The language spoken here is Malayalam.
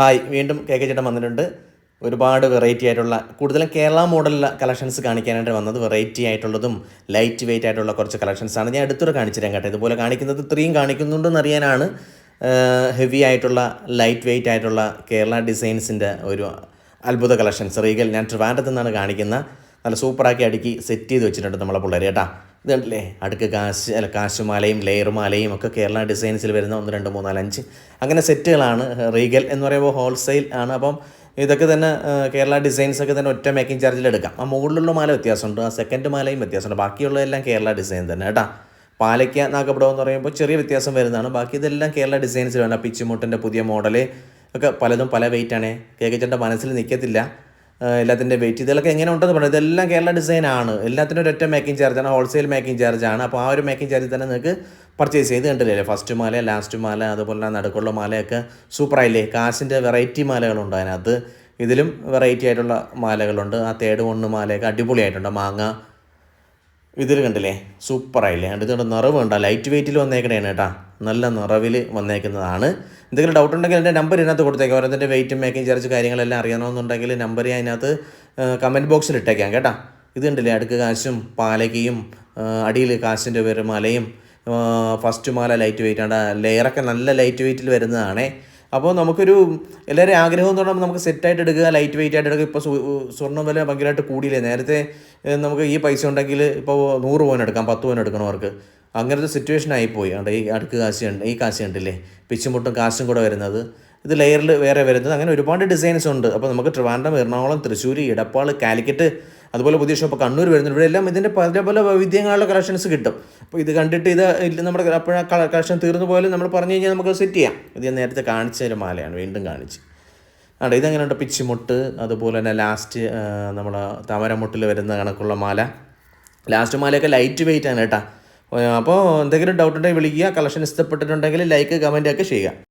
ഹായ് വീണ്ടും കെ കെ ചേട്ടൻ വന്നിട്ടുണ്ട്. ഒരുപാട് വെറൈറ്റി ആയിട്ടുള്ള കൂടുതലും കേരള മോഡലിലെ കളക്ഷൻസ് കാണിക്കാനായിട്ട് വന്നത് വെറൈറ്റി ആയിട്ടുള്ളതും ലൈറ്റ് വെയിറ്റ് ആയിട്ടുള്ള കുറച്ച് കളക്ഷൻസാണ് ഞാൻ അടുത്തൊരു കാണിച്ചു തരാം കേട്ടോ. ഇതുപോലെ കാണിക്കുന്നത് ഇത്രയും കാണിക്കുന്നുണ്ടെന്ന് അറിയാനാണ്. ഹെവി ആയിട്ടുള്ള ലൈറ്റ് വെയിറ്റ് ആയിട്ടുള്ള കേരള ഡിസൈൻസിന്റെ ഒരു അത്ഭുത കളക്ഷൻസ് റീഗൽ ഞാൻ ട്രിവാൻഡത്ത് നിന്നാണ് കാണിക്കുന്ന. നല്ല സൂപ്പറാക്കി അടുക്കി സെറ്റ് ചെയ്ത് വെച്ചിട്ടുണ്ട് നമ്മളെ പിള്ളേർ കേട്ടാ. ഇത് കണ്ടില്ലേ അടുക്ക് കാശ് അല്ല കാശുമാലയും ലെയർ മാലയും ഒക്കെ കേരള ഡിസൈൻസിൽ വരുന്ന ഒന്ന് രണ്ട് മൂന്ന് നാല് അഞ്ച്. അങ്ങനെ സെറ്റുകളാണ് റീഗൽ എന്ന് പറയുമ്പോൾ ഹോൾസെയിൽ ആണ്. അപ്പം ഇതൊക്കെ തന്നെ കേരള ഡിസൈൻസ് ഒക്കെ തന്നെ ഒറ്റ മേക്കിംഗ് ചാർജിൽ എടുക്കാം. ആ മുകളിലുള്ള മാല വ്യത്യാസമുണ്ട് ആ സെക്കൻഡ് മാലയും വ്യത്യാസമുണ്ട്. ബാക്കിയുള്ളതെല്ലാം കേരള ഡിസൈൻ തന്നെ കേട്ടാ. പാലയ്ക്ക നാഗപ്പടം എന്ന് പറയുമ്പോൾ ചെറിയ വ്യത്യാസം വരുന്നതാണ്. ബാക്കി ഇതെല്ലാം കേരള ഡിസൈൻസിൽ വേണം പിച്ചുമുട്ടിന്റെ പുതിയ മോഡൽ ഒക്കെ പലതും പല വെയിറ്റാണ് കേക്കച്ചന്റെ മനസ്സിൽ നിൽക്കത്തില്ല. എല്ലാത്തിന്റെ വെയിറ്റ് ഇതിലൊക്കെ എങ്ങനെ ഉണ്ടെന്ന് പറഞ്ഞു ഇതെല്ലാം കേരള ഡിസൈനാണ് എല്ലാത്തിനും ഒരൊറ്റ മേക്കിംഗ് ചാർജാണ് ഹോൾസെയിൽ മേക്കിംഗ് ചാർജാണ് അപ്പോൾ ആ ഒരു മേക്കിംഗ് ചാർജിൽ തന്നെ നിങ്ങൾക്ക് പർച്ചേസ് ചെയ്ത് കണ്ടില്ലേ? ഫസ്റ്റ് മാല ലാസ്റ്റ് മാല അതുപോലെ തന്നെ നടുക്കുള്ള മാലയൊക്കെ സൂപ്പറായില്ലേ കാശിന്റെ വെറൈറ്റി മാലകളുണ്ട് അതിനകത്ത്. ഇതിലും വെറൈറ്റി ആയിട്ടുള്ള മാലകളുണ്ട്. ആ തേട് കൊണ്ണ് മാലയൊക്കെ അടിപൊളിയായിട്ടുണ്ട്. മാങ്ങ ഇതിൽ കണ്ടില്ലേ? സൂപ്പറായില്ലേ ഇതുകൊണ്ട് നിറവ് കണ്ടോ? ലൈറ്റ് വെയിറ്റിൽ വന്നേക്കണേണ് കേട്ടാ. നല്ല നിറവിൽ വന്നേക്കുന്നതാണ്. എന്തെങ്കിലും ഡൗട്ട് ഉണ്ടെങ്കിൽ എന്റെ നമ്പർ ഇതിനകത്ത് കൊടുത്തേക്കാം. ഓരോന്നിന്റെ വെയിറ്റും മേക്കിംഗ് ചാർജ് കാര്യങ്ങളെല്ലാം അറിയണമെന്നുണ്ടെങ്കിൽ നമ്പർ അതിനകത്ത് കമന്റ് ബോക്സിൽ ഇട്ടേക്കാം കേട്ടാ. ഇത് കണ്ടില്ലേ? അടുക്ക് കാശും പാലകയും അടിയിൽ കാശിന്റെ പേര് മലയും ഫസ്റ്റ് മാല ലൈറ്റ് വെയിറ്റ് ആണ്. ലെയറൊക്കെ നല്ല ലൈറ്റ് വെയിറ്റിൽ വരുന്നതാണേ. അപ്പോൾ നമുക്കൊരു എല്ലാവരും ആഗ്രഹം എന്ന് പറഞ്ഞാൽ നമുക്ക് സെറ്റായിട്ട് എടുക്കുക ലൈറ്റ് വെയിറ്റ് ആയിട്ട് എടുക്കുക. ഇപ്പോൾ സ്വർണം വില ഭയങ്കരമായിട്ട് കൂടിയില്ലേ? നേരത്തെ നമുക്ക് ഈ പൈസ ഉണ്ടെങ്കിൽ ഇപ്പോൾ നൂറ് പവൻ എടുക്കാം പത്ത് പവൻ എടുക്കണവർക്ക് അങ്ങനത്തെ സിറ്റുവേഷൻ ആയിപ്പോയി. അവിടെ ഈ അടുക്ക് കാശ് ഈ കാശ് കണ്ടില്ലേ? പിച്ചുമുട്ടും കാശും കൂടെ വരുന്നത്. ഇത് ലെയറിൽ വേറെ വരുന്നത്. അങ്ങനെ ഒരുപാട് ഡിസൈൻസ് ഉണ്ട്. അപ്പോൾ നമുക്ക് ട്രിവാൻഡ്രം എറണാകുളം തൃശ്ശൂർ ഇടപ്പാൾ കാലിക്കറ്റ് അതുപോലെ പുതിയ ഷോപ്പ് കണ്ണൂർ വരുന്നുണ്ട്. ഇവിടെ എല്ലാം ഇതിന്റെ പല പല വൈവിധ്യങ്ങളുള്ള കളക്ഷൻസ് കിട്ടും. അപ്പോൾ ഇത് കണ്ടിട്ട് ഇത് നമ്മുടെ അപ്പോഴാ കളക്ഷൻ തീർന്നു പോയാലും നമ്മൾ പറഞ്ഞു കഴിഞ്ഞാൽ നമുക്ക് സെറ്റ് ചെയ്യാം. ഇത് ഞാൻ നേരത്തെ കാണിച്ച ഒരു മാലയാണ് വീണ്ടും കാണിച്ച്. ആണ് ഇതെങ്ങനെയുണ്ട്? പിച്ചിമുട്ട് അതുപോലെ തന്നെ ലാസ്റ്റ് നമ്മുടെ താമരമുട്ടിൽ വരുന്ന കണക്കുള്ള മാല. ലാസ്റ്റ് മാലയൊക്കെ ലൈറ്റ് വെയിറ്റ് ആണ് കേട്ടോ. അപ്പോൾ എന്തെങ്കിലും ഡൗട്ട് ഉണ്ടെങ്കിൽ വിളിക്കുക. കളക്ഷൻ ഇഷ്ടപ്പെട്ടിട്ടുണ്ടെങ്കിൽ ലൈക്ക് കമന്റ് ഒക്കെ ചെയ്യുക.